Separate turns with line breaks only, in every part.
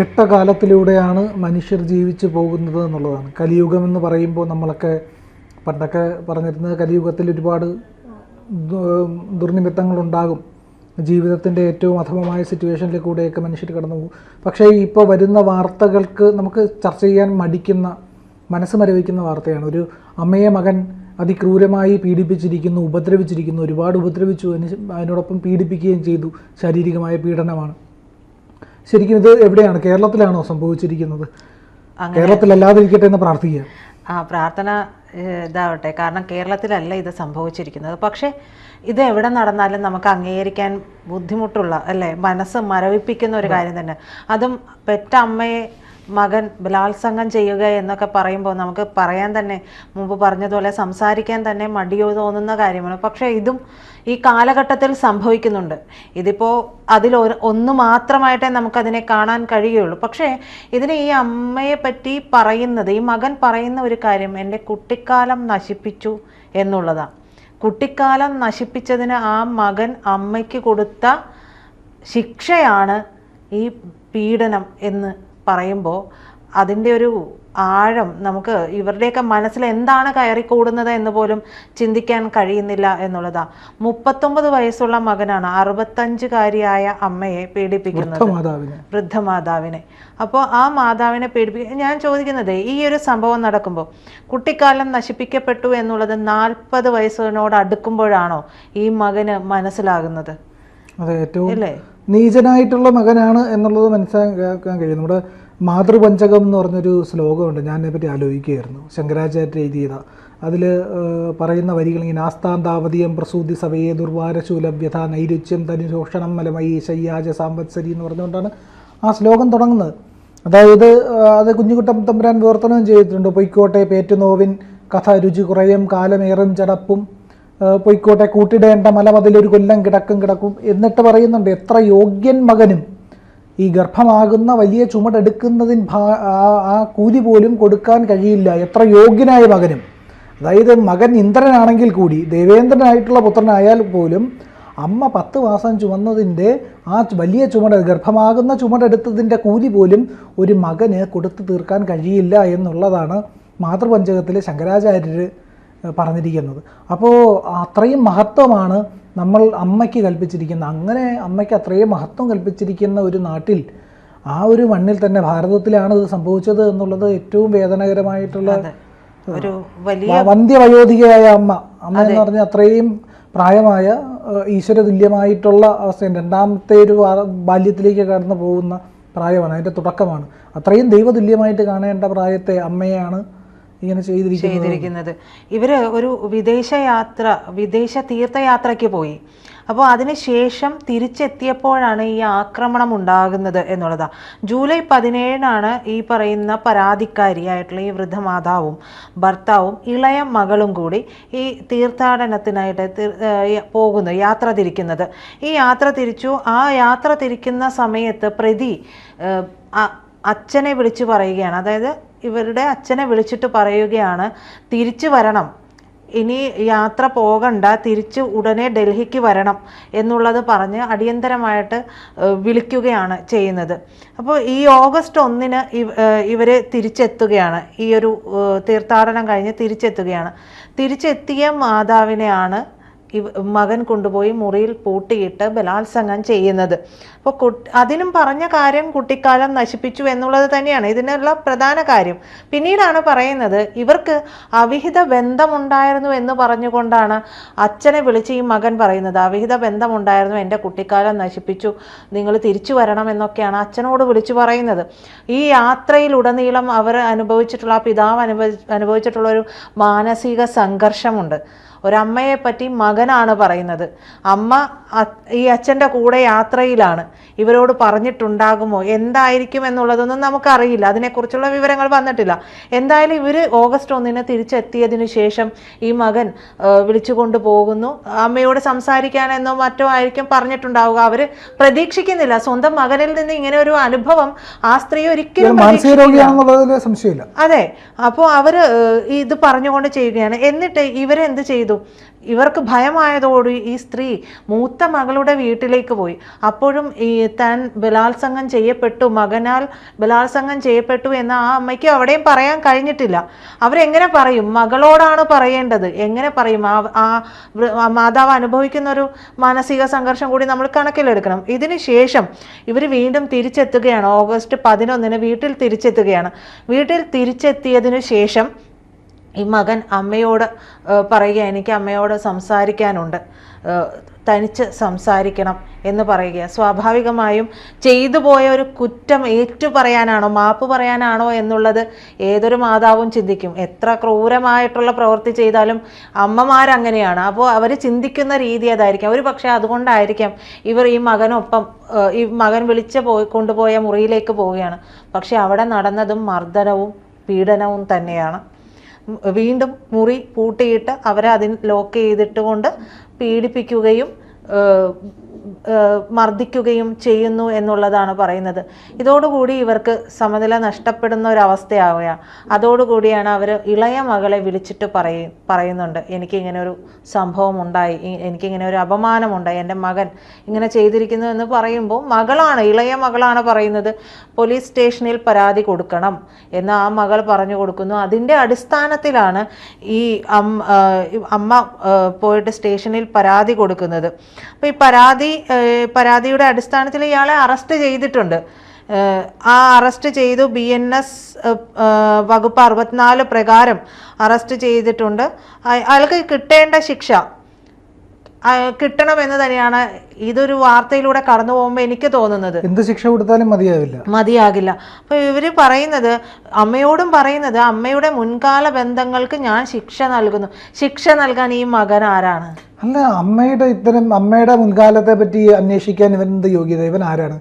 കെട്ടകാലത്തിലൂടെയാണ് മനുഷ്യർ ജീവിച്ചു പോകുന്നത് എന്നുള്ളതാണ്. കലിയുഗം എന്ന് പറയുമ്പോൾ നമ്മളൊക്കെ പണ്ടൊക്കെ പറഞ്ഞിരുന്നത് കലിയുഗത്തിൽ ഒരുപാട് ദുർനിമിത്തങ്ങളുണ്ടാകും. ജീവിതത്തിന്റെ ഏറ്റവും അധമമായ സിറ്റുവേഷനിൽ കൂടെയൊക്കെ മനുഷ്യർ കടന്നു പോകും. പക്ഷേ ഇപ്പോൾ വരുന്ന വാർത്തകൾക്ക് നമുക്ക് ചർച്ച ചെയ്യാൻ മടിക്കുന്ന മനസ്സ് മരവിക്കുന്ന വാർത്തയാണ്. ഒരു അമ്മയെ മകൻ അതിക്രൂരമായി പീഡിപ്പിച്ചിരിക്കുന്നു ഉപദ്രവിച്ചിരിക്കുന്നു ഒരുപാട് ഉപദ്രവിച്ചു അതിന് അതിനോടൊപ്പം പീഡിപ്പിക്കുകയും ചെയ്തു. ശാരീരികമായ പീഡനമാണ്. ശരിക്കും ഇത് എവിടെയാണ്? കേരളത്തിലാണോ സംഭവിച്ചിരിക്കുന്നത്? കേരളത്തിലല്ലാതിരിക്കട്ടെ എന്ന് പ്രാർത്ഥിക്കുക.
ആ പ്രാർത്ഥന ഇതാവട്ടെ. കാരണം കേരളത്തിലല്ല ഇത് സംഭവിച്ചിരിക്കുന്നത്. പക്ഷേ ഇത് എവിടെ നടന്നാലും നമുക്ക് അംഗീകരിക്കാൻ ബുദ്ധിമുട്ടുള്ള അല്ലേ? മനസ്സ് മരവിപ്പിക്കുന്ന ഒരു കാര്യം തന്നെ. അതും പെറ്റ അമ്മയെ മകൻ ബലാത്സംഗം ചെയ്യുക എന്നൊക്കെ പറയുമ്പോൾ നമുക്ക് പറയാൻ തന്നെ മുമ്പ് പറഞ്ഞതുപോലെ സംസാരിക്കാൻ തന്നെ മടിയോ തോന്നുന്ന കാര്യമാണ്. പക്ഷേ ഇതും ഈ കാലഘട്ടത്തിൽ സംഭവിക്കുന്നുണ്ട്. ഇതിപ്പോൾ അതിൽ ഒന്ന് മാത്രമായിട്ടേ നമുക്കതിനെ കാണാൻ കഴിയുള്ളൂ. പക്ഷേ ഇതിന് ഈ അമ്മയെ പറ്റി പറയുന്നത് ഈ മകൻ പറയുന്ന ഒരു കാര്യം എന്റെ കുട്ടിക്കാലം നശിപ്പിച്ചു എന്നുള്ളതാണ് കുട്ടിക്കാലം നശിപ്പിച്ചതിന് ആ മകൻ അമ്മയ്ക്ക് കൊടുത്ത ശിക്ഷയാണ് ഈ പീഡനം എന്ന് പറയുമ്പോൾ അതിന്റെ ഒരു ആഴം നമുക്ക് ഇവരുടെയൊക്കെ മനസ്സിൽ എന്താണ് കയറിക്കൂടുന്നത് എന്ന് പോലും ചിന്തിക്കാൻ കഴിയുന്നില്ല എന്നുള്ളതാ. മുപ്പത്തൊമ്പത് വയസ്സുള്ള മകനാണ് അറുപത്തഞ്ചുകാരിയായ അമ്മയെ പീഡിപ്പിക്കുന്നത്.
മാതാവിനെ
വൃദ്ധമാതാവിനെ. അപ്പോൾ ആ മാതാവിനെ പീഡിപ്പിക്കുക ഞാൻ ചോദിക്കുന്നത് ഈ ഒരു സംഭവം നടക്കുമ്പോൾ കുട്ടിക്കാലം നശിപ്പിക്കപ്പെട്ടു എന്നുള്ളത് നാൽപ്പത് വയസ്സിനോട് അടുക്കുമ്പോഴാണോ ഈ മകന് മനസ്സിലാകുന്നത്?
അതെ ഏറ്റവും
അല്ലേ?
നീചനായിട്ടുള്ള മകനാണ് എന്നുള്ളത് മനസ്സിലാക്കാൻ കഴിയും നമ്മുടെ മാതൃപഞ്ചകം എന്ന് പറഞ്ഞൊരു ശ്ലോകമുണ്ട്. ഞാൻ അതിനെപ്പറ്റി ആലോചിക്കുകയായിരുന്നു. ശങ്കരാചാര്യ എഴുതിയത്. അതിൽ പറയുന്ന വരികൾ ഇങ്ങനെ ആസ്ഥാന്താവതിയം പ്രസൂതി സഭയെ ദുർവാരശൂലഭ്യത നൈരുച്യം തനുശോഷണം മലമയി ശയ്യാജ സാമ്പത്സരി എന്ന് പറഞ്ഞുകൊണ്ടാണ് ആ ശ്ലോകം തുടങ്ങുന്നത്. അതായത് അത് കുഞ്ഞുകുട്ടം തമ്പുരാൻ വിവർത്തനം ചെയ്തിട്ടുണ്ട്. പൊയ്ക്കോട്ടെ പേറ്റുനോവിൻ കഥ രുചി കുറയും കാലമേറും ചടപ്പും പൊയ്ക്കോട്ടെ കൂട്ടിടേണ്ട ഒരു കൊല്ലം കിടക്കും കിടക്കും എന്നിട്ട് പറയുന്നുണ്ട് എത്ര യോഗ്യൻ മകനും ഈ ഗർഭമാകുന്ന വലിയ ചുമടെടുക്കുന്നതിന് ഭാ ആ കൂലി പോലും കൊടുക്കാൻ കഴിയില്ല. എത്ര യോഗ്യനായ മകനും. അതായത് മകൻ ഇന്ദ്രനാണെങ്കിൽ കൂടി ദേവേന്ദ്രനായിട്ടുള്ള പുത്രനായാൽ പോലും അമ്മ പത്ത് മാസം ചുമന്നതിന്റെ ആ വലിയ ചുമട് ഗർഭമാകുന്ന ചുമടെടുത്തതിന്റെ കൂലി പോലും ഒരു മകന് കൊടുത്തു തീർക്കാൻ കഴിയില്ല എന്നുള്ളതാണ് മാതൃപഞ്ചകത്തിലെ ശങ്കരാചാര്യർ പറഞ്ഞിരിക്കുന്നത്. അപ്പോൾ അത്രയും മഹത്വമാണ് നമ്മൾ അമ്മയ്ക്ക് കൽപ്പിച്ചിരിക്കുന്ന അങ്ങനെ അമ്മയ്ക്ക് അത്രയും മഹത്വം കൽപ്പിച്ചിരിക്കുന്ന ഒരു നാട്ടിൽ ആ ഒരു മണ്ണിൽ തന്നെ ഭാരതത്തിലാണ് ഇത് സംഭവിച്ചത് എന്നുള്ളത് ഏറ്റവും വേദനകരമായിട്ടുള്ള
ഒരു വലിയ
വന്ധ്യവയോധികയായ അമ്മ. അമ്മ എന്ന് പറഞ്ഞാൽ അത്രയും പ്രായമായ ഈശ്വര തുല്യമായിട്ടുള്ള അവസ്ഥയും രണ്ടാമത്തെ ഒരു ബാല്യത്തിലേക്ക് കടന്നു പോകുന്ന പ്രായമാണ്. അതിന്റെ തുടക്കമാണ്. അത്രയും ദൈവതുല്യമായിട്ട് കാണേണ്ട പ്രായത്തെ അമ്മയാണ് ഇങ്ങനെ ചെയ്തിരിക്കുന്നത്.
ഇവർ ഒരു വിദേശ യാത്ര വിദേശ തീർത്ഥയാത്രയ്ക്ക് പോയി. അപ്പോൾ അതിനുശേഷം തിരിച്ചെത്തിയപ്പോഴാണ് ഈ ആക്രമണം ഉണ്ടാകുന്നത് എന്നുള്ളതാ. ജൂലൈ പതിനേഴിനാണ് ഈ പറയുന്ന പരാതിക്കാരിയായിട്ടുള്ള ഈ വൃദ്ധമാതാവും ഭർത്താവും ഇളയ മകളും കൂടി ഈ തീർത്ഥാടനത്തിനായിട്ട് തീർ- പോകുന്നു യാത്ര തിരിക്കുന്നത്. ഈ യാത്ര തിരിച്ചു. ആ യാത്ര തിരിക്കുന്ന സമയത്ത് പ്രതി അച്ഛനെ വിളിച്ചു പറയുകയാണ്. അതായത് ഇവരുടെ അച്ഛനെ വിളിച്ചിട്ട് പറയുകയാണ് തിരിച്ചു വരണം. ഇനി യാത്ര പോകണ്ട. തിരിച്ച് ഉടനെ ഡൽഹിക്ക് വരണം. എന്നുള്ളത് പറഞ്ഞ് അടിയന്തരമായിട്ട് വിളിക്കുകയാണ് ചെയ്യുന്നത്. അപ്പോൾ ഈ ഓഗസ്റ്റ് ഒന്നിന് ഇവ- ഇവർ തിരിച്ചെത്തുകയാണ്. ഈ ഒരു തീർത്ഥാടനം കഴിഞ്ഞ് തിരിച്ചെത്തുകയാണ്. തിരിച്ചെത്തിയ മാതാവിനെയാണ് മകൻ കൊണ്ടുപോയി മുറിയിൽ പൂട്ടിയിട്ട് ബലാത്സംഗം ചെയ്യുന്നത്. അപ്പോൾ കുട്ടി അതിനും പറഞ്ഞ കാര്യം കുട്ടിക്കാലം നശിപ്പിച്ചു എന്നുള്ളത് തന്നെയാണ്. ഇതിനുള്ള പ്രധാന കാര്യം. പിന്നീടാണ് പറയുന്നത് ഇവർക്ക് അവിഹിത ബന്ധമുണ്ടായിരുന്നു എന്ന് പറഞ്ഞുകൊണ്ടാണ് അച്ഛനെ വിളിച്ച് ഈ മകൻ പറയുന്നത്. അവിഹിത ബന്ധമുണ്ടായിരുന്നു എന്റെ കുട്ടിക്കാലം നശിപ്പിച്ചു നിങ്ങൾ തിരിച്ചു വരണം എന്നൊക്കെയാണ് അച്ഛനോട് വിളിച്ചു പറയുന്നത്. ഈ യാത്രയിലുടനീളം അവർ അനുഭവിച്ചിട്ടുള്ള ആ പിതാവ് അനുഭവി അനുഭവിച്ചിട്ടുള്ള ഒരു മാനസിക സംഘർഷമുണ്ട്. ഒരമ്മയെ പറ്റി മകനാണ് പറയുന്നത്. അമ്മ ഈ അച്ഛന്റെ കൂടെ യാത്രയിലാണ്. ഇവരോട് പറഞ്ഞിട്ടുണ്ടാകുമോ? എന്തായിരിക്കും എന്നുള്ളതൊന്നും നമുക്കറിയില്ല. അതിനെക്കുറിച്ചുള്ള വിവരങ്ങൾ വന്നിട്ടില്ല. എന്തായാലും ഇവർ ഓഗസ്റ്റ് ഒന്നിന് തിരിച്ചെത്തിയതിനു ശേഷം ഈ മകൻ വിളിച്ചുകൊണ്ട് പോകുന്നു. അമ്മയോട് സംസാരിക്കാനെന്നോ മറ്റോ ആയിരിക്കും പറഞ്ഞിട്ടുണ്ടാവുക. അവർ പ്രതീക്ഷിക്കുന്നില്ല. സ്വന്തം മകനിൽ നിന്ന് ഇങ്ങനെ ഒരു അനുഭവം ആ സ്ത്രീ ഒരിക്കലും
സംശയമില്ല.
അതെ. അപ്പോൾ അവർ ഇത് പറഞ്ഞുകൊണ്ട് ചെയ്യുകയാണ്. എന്നിട്ട് ഇവരെന്ത് ചെയ്തു? ചെയ്തു. ഇവർക്ക് ഭയമായതോടെ ഈ സ്ത്രീ മൂത്ത മകളുടെ വീട്ടിലേക്ക് പോയി. അപ്പോഴും ഈ താൻ ബലാത്സംഗം ചെയ്യപ്പെട്ടു. മകനാൽ ബലാത്സംഗം ചെയ്യപ്പെട്ടു എന്ന് ആ അമ്മയ്ക്ക് അവിടെയും പറയാൻ കഴിഞ്ഞിട്ടില്ല. അവരെങ്ങനെ പറയും? മകളോടാണ് പറയേണ്ടത്. എങ്ങനെ പറയും? ആ ആ മാതാവ് അനുഭവിക്കുന്ന ഒരു മാനസിക സംഘർഷം കൂടി നമ്മൾ കണക്കിലെടുക്കണം. ഇതിന് ശേഷം ഇവർ വീണ്ടും തിരിച്ചെത്തുകയാണ്. ഓഗസ്റ്റ് പതിനൊന്നിന് വീട്ടിൽ തിരിച്ചെത്തുകയാണ്. വീട്ടിൽ തിരിച്ചെത്തിയതിനു ശേഷം ഈ മകൻ അമ്മയോട് പറയുക എനിക്ക് അമ്മയോട് സംസാരിക്കാനുണ്ട്. തനിച്ച് സംസാരിക്കണം എന്ന് പറയുക. സ്വാഭാവികമായും ചെയ്തു പോയ ഒരു കുറ്റം ഏറ്റു പറയാനാണോ മാപ്പ് പറയാനാണോ എന്നുള്ളത് ഏതൊരു മാതാവും ചിന്തിക്കും. എത്ര ക്രൂരമായിട്ടുള്ള പ്രവൃത്തി ചെയ്താലും അമ്മമാരങ്ങനെയാണ്. അപ്പോൾ അവർ ചിന്തിക്കുന്ന രീതി അതായിരിക്കാം. ഒരു പക്ഷേ അതുകൊണ്ടായിരിക്കാം ഇവർ ഈ മകനൊപ്പം ഈ മകൻ വിളിച്ച പോയി കൊണ്ടുപോയ മുറിയിലേക്ക് പോവുകയാണ്. പക്ഷെ അവിടെ നടന്നതും മർദ്ദനവും പീഡനവും തന്നെയാണ്. വീണ്ടും മുറി പൂട്ടിയിട്ട് അവരെ അതിൽ ലോക്ക് ചെയ്തിട്ട് കൊണ്ട് പീഡിപ്പിക്കുകയും മർദ്ദിക്കുകയും ചെയ്യുന്നു എന്നുള്ളതാണ് പറയുന്നത്. ഇതോടുകൂടി ഇവർക്ക് സമനില നഷ്ടപ്പെടുന്ന ഒരവസ്ഥയാവുക. അതോടുകൂടിയാണ് അവർ ഇളയ മകളെ വിളിച്ചിട്ട് പറയും പറയുന്നുണ്ട്. എനിക്കിങ്ങനെ ഒരു സംഭവം ഉണ്ടായി എനിക്കിങ്ങനെ ഒരു അപമാനമുണ്ടായി. എന്റെ മകൻ ഇങ്ങനെ ചെയ്തിരിക്കുന്നു എന്ന് പറയുമ്പോൾ മകളാണ് ഇളയ മകളാണ് പറയുന്നത്. പോലീസ് സ്റ്റേഷനിൽ പരാതി കൊടുക്കണം എന്ന് ആ മകൾ പറഞ്ഞു കൊടുക്കുന്നു. അതിന്റെ അടിസ്ഥാനത്തിലാണ് ഈ അമ്മ പോയിട്ട് സ്റ്റേഷനിൽ പരാതി കൊടുക്കുന്നത്. അപ്പോൾ ഈ പരാതി പരാതിയുടെ അടിസ്ഥാനത്തിൽ ഇയാളെ അറസ്റ്റ് ചെയ്തിട്ടുണ്ട്. ആ, അറസ്റ്റ് ചെയ്തു ബി എൻ എസ് വകുപ്പ് അറുപത്തിനാല് പ്രകാരം അറസ്റ്റ് ചെയ്തിട്ടുണ്ട്. അയാൾക്ക് കിട്ടേണ്ട ശിക്ഷ കിട്ടണമെന്ന് തന്നെയാണ് ഇതൊരു വാർത്തയിലൂടെ കടന്നു പോകുമ്പോൾ എനിക്ക് തോന്നുന്നത്.
എന്ത് ശിക്ഷ കൊടുത്താലും മതിയാവില്ല.
മതിയാകില്ല. അപ്പോൾ ഇവർ പറയുന്നത് അമ്മയോടും പറയുന്നത് അമ്മയുടെ മുൻകാല ബന്ധങ്ങൾക്ക് ഞാൻ ശിക്ഷ നൽകുന്നു. ശിക്ഷ നൽകാൻ ഈ മകൻ ആരാണ്?
അല്ല അമ്മയുടെ ഇത്തരം അമ്മയുടെ മുൻകാലത്തെ പറ്റി അന്വേഷിക്കാൻ ഇവൻ എന്ത് യോഗ്യത? ഇവൻ ആരാണ്?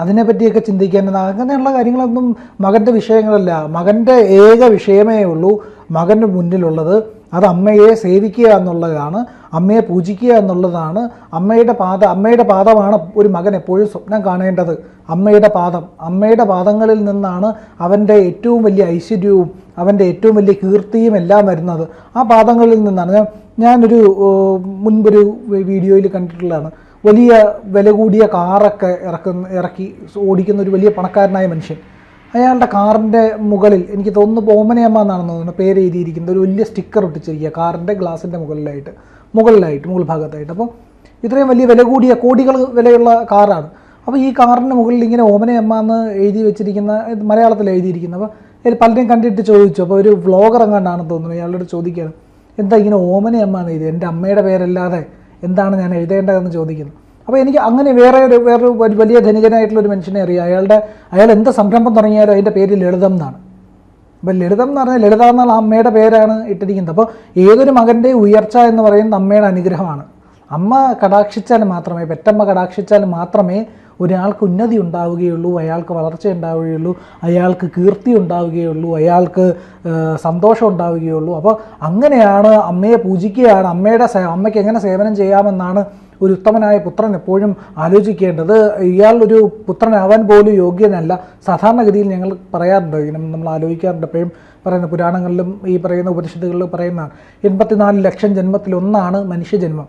അതിനെ പറ്റിയൊക്കെ ചിന്തിക്കാൻ അങ്ങനെയുള്ള കാര്യങ്ങളൊന്നും മകന്റെ വിഷയങ്ങളല്ല. മകന്റെ ഏക വിഷയമേ ഉള്ളൂ മകന്റെ മുന്നിലുള്ളത്. അത് അമ്മയെ സേവിക്കുക എന്നുള്ളതാണ് അമ്മയെ പൂജിക്കുക എന്നുള്ളതാണ് അമ്മയുടെ പാത അമ്മയുടെ പാദമാണ് ഒരു മകൻ എപ്പോഴും സ്വപ്നം കാണേണ്ടത്. അമ്മയുടെ പാദം അമ്മയുടെ പാദങ്ങളിൽ നിന്നാണ് അവന്റെ ഏറ്റവും വലിയ ഐശ്വര്യവും അവന്റെ ഏറ്റവും വലിയ കീർത്തിയും എല്ലാം വരുന്നത്. ആ പാദങ്ങളിൽ നിന്നാണ്. ഞാൻ ഞാനൊരു മുൻപൊരു വീഡിയോയിൽ കണ്ടിട്ടുള്ളതാണ്. വലിയ വില കൂടിയ കാറൊക്കെ ഇറക്കുന്ന ഇറക്കി ഓടിക്കുന്ന ഒരു വലിയ പണക്കാരനായ മനുഷ്യൻ. അയാളുടെ കാറിന്റെ മുകളിൽ എനിക്ക് തോന്നുന്നു ബോമനയമ്മ എന്നാണെന്ന് തോന്നുന്നു പേര് എഴുതിയിരിക്കുന്നത് ഒരു വലിയ സ്റ്റിക്കർ ഒട്ടിച്ചിരിക്കുക കാറിന്റെ ഗ്ലാസിന്റെ മുകളിലായിട്ട്. മുകളിലായിട്ട് മുകൾ ഭാഗത്തായിട്ട്. അപ്പോൾ ഇത്രയും വലിയ വില കൂടിയ കോടികൾ വിലയുള്ള കാറാണ്. അപ്പോൾ ഈ കാറിന് മുകളിൽ ഇങ്ങനെ ഓമന ഓമനയമ്മ എന്ന് എഴുതി വെച്ചിരിക്കുന്ന മലയാളത്തിൽ എഴുതിയിരിക്കുന്നത് അപ്പോൾ പലരെയും കണ്ടിട്ട് ചോദിച്ചു. അപ്പോൾ ഒരു വ്ളോഗർ എങ്ങാണ്ടാണെന്ന് തോന്നുന്നു. അയാളോട് ചോദിക്കുകയാണ് എന്താ ഇങ്ങനെ ഓമന ഓമനയമ്മ എന്ന് എഴുതി എന്റെ അമ്മയുടെ പേരല്ലാതെ എന്താണ് ഞാൻ എഴുതേണ്ടതെന്ന് ചോദിക്കുന്നു. അപ്പോൾ എനിക്ക് അങ്ങനെ വേറെ ഒരു വേറൊരു വലി- വലിയ ധനികനായിട്ടുള്ള ഒരു മനുഷ്യനെ അറിയാം. അയാളുടെ അയാൾ എന്ത് സംരംഭം തുടങ്ങിയാലും അതിന്റെ പേര് ലളിതം എന്നാണ്. അപ്പോൾ ലളിതം എന്ന് പറഞ്ഞാൽ ലളിത എന്നാൽ അമ്മയുടെ പേരാണ് ഇട്ടിരിക്കുന്നത്. അപ്പോൾ ഏതൊരു മകന്റെ ഉയർച്ച എന്ന് പറയുന്നത് അമ്മയുടെ അനുഗ്രഹമാണ്. അമ്മ കടാക്ഷിച്ചാൽ മാത്രമേ പെറ്റമ്മ കടാക്ഷിച്ചാൽ മാത്രമേ ഒരാൾക്ക് ഉന്നതി ഉണ്ടാവുകയുള്ളൂ അയാൾക്ക് വളർച്ച ഉണ്ടാവുകയുള്ളൂ അയാൾക്ക് കീർത്തി ഉണ്ടാവുകയുള്ളൂ അയാൾക്ക് സന്തോഷം ഉണ്ടാവുകയുള്ളൂ. അപ്പോൾ അങ്ങനെയാണ് അമ്മയെ പൂജിക്കുകയാണ് അമ്മയുടെ അമ്മയ്ക്ക് എങ്ങനെ സേവനം ചെയ്യാമെന്നാണ് ഒരു ഉത്തമനായ പുത്രൻ എപ്പോഴും ആലോചിക്കേണ്ടത് ഇയാൾ ഒരു പുത്രനാവാൻ പോലും യോഗ്യനല്ല. സാധാരണഗതിയിൽ ഞങ്ങൾ പറയാറുണ്ട് ഇങ്ങനെ നമ്മൾ ആലോചിക്കാറുണ്ട് എപ്പോഴും പറയുന്ന പുരാണങ്ങളിലും ഈ പറയുന്ന ഉപനിഷത്തുകളിലും പറയുന്നതാണ്. എൺപത്തിനാല് ലക്ഷം ജന്മത്തിലൊന്നാണ് മനുഷ്യജന്മം.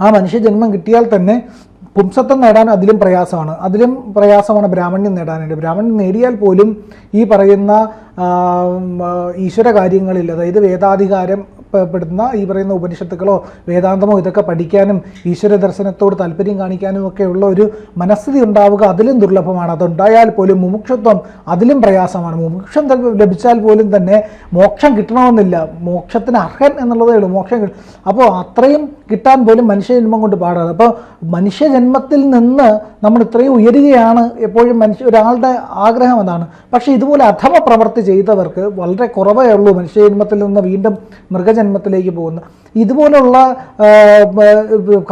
ആ മനുഷ്യജന്മം കിട്ടിയാൽ തന്നെ പുംസത്വം നേടാൻ അതിലും പ്രയാസമാണ്. അതിലും പ്രയാസമാണ് ബ്രാഹ്മണ്യം നേടാനായിട്ട്. ബ്രാഹ്മണ്യം നേടിയാൽ പോലും ഈ പറയുന്ന ഈശ്വര കാര്യങ്ങളിൽ അതായത് വേദാധികാരം പെടുന്ന ഈ പറയുന്ന ഉപനിഷത്തുക്കളോ വേദാന്തമോ ഇതൊക്കെ പഠിക്കാനും ഈശ്വര ദർശനത്തോട് താല്പര്യം കാണിക്കാനും ഒക്കെ ഉള്ള ഒരു മനസ്ഥിതി ഉണ്ടാവുക അതിലും ദുർലഭമാണ്. അതുണ്ടായാൽ പോലും മുമുക്ഷത്വം അതിലും പ്രയാസമാണ്. മുമുക്ഷം ലഭിച്ചാൽ പോലും തന്നെ മോക്ഷം കിട്ടണമെന്നില്ല. മോക്ഷത്തിന് അർഹൻ എന്നുള്ളതേ ഉള്ളൂ. മോക്ഷം അപ്പോൾ അത്രയും കിട്ടാൻ പോലും മനുഷ്യജന്മം കൊണ്ട് പാടാണ്. അപ്പോൾ മനുഷ്യജന്മത്തിൽ നിന്ന് നമ്മൾ ഇത്രയും ഉയരുകയാണ് എപ്പോഴും മനുഷ്യ ഒരാളുടെ ആഗ്രഹം അതാണ്. പക്ഷേ ഇതുപോലെ അധമ പ്രവൃത്തി ചെയ്തവർക്ക് വളരെ കുറവേ ഉള്ളൂ. മനുഷ്യജന്മത്തിൽ നിന്ന് വീണ്ടും മൃഗജന്മത്തിലേക്ക് പോകുന്ന. ഇതുപോലുള്ള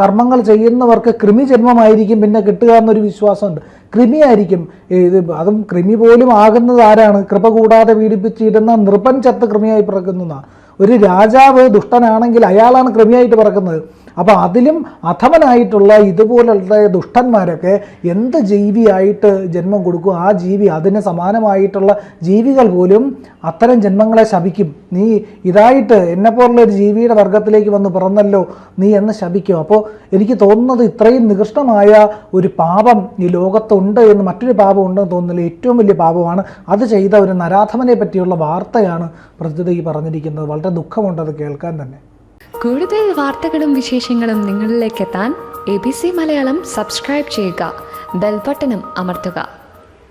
കർമ്മങ്ങൾ ചെയ്യുന്നവർക്ക് കൃമി ജന്മമായിരിക്കും പിന്നെ കിട്ടുക എന്നൊരു വിശ്വാസമുണ്ട്. കൃമിയായിരിക്കും. ഇത് അതും കൃമി പോലും ആകുന്നത് ആരാണ്? കൃപ കൂടാതെ പീഡിപ്പിച്ചിരുന്ന നൃപൻ ചത്ത് കൃമിയായി പിറക്കുന്നതാണ്. ഒരു രാജാവ് ദുഷ്ടനാണെങ്കിൽ അയാളാണ് കൃമിയായിട്ട് പിറക്കുന്നത്. അപ്പോൾ അതിലും അധമനായിട്ടുള്ള ഇതുപോലുള്ള ദുഷ്ടന്മാരൊക്കെ എന്ത് ജീവിയായിട്ട് ജന്മം കൊടുക്കും? ആ ജീവി അതിന് സമാനമായിട്ടുള്ള ജീവികൾ പോലും അത്തരം ജന്മങ്ങളെ ശപിക്കും. നീ ഇതായിട്ട് എന്നെപ്പോലുള്ള ഒരു ജീവിയുടെ വർഗത്തിലേക്ക് വന്ന് പിറന്നല്ലോ നീ എന്ന് ശപിക്കും. അപ്പോൾ എനിക്ക് തോന്നുന്നത് ഇത്രയും നികൃഷ്ടമായ ഒരു പാപം ഈ ലോകത്തുണ്ട് എന്ന് മറ്റൊരു പാപം ഉണ്ടെന്ന് തോന്നുന്നില്ല. ഏറ്റവും വലിയ പാപമാണ് അത് ചെയ്ത ഒരു നരാധമനെ പറ്റിയുള്ള വാർത്തയാണ് പ്രസ്തുത ഈ പറഞ്ഞിരിക്കുന്നത്. വളരെ ദുഃഖമുണ്ട് അത് കേൾക്കാൻ തന്നെ.
കൂടുതൽ വാർത്തകളും വിശേഷങ്ങളും നിങ്ങളിലേക്ക് എത്താൻ A B C Malayalam subscribe ചെയ്യുക. ബെൽബട്ടനും അമർത്തുക.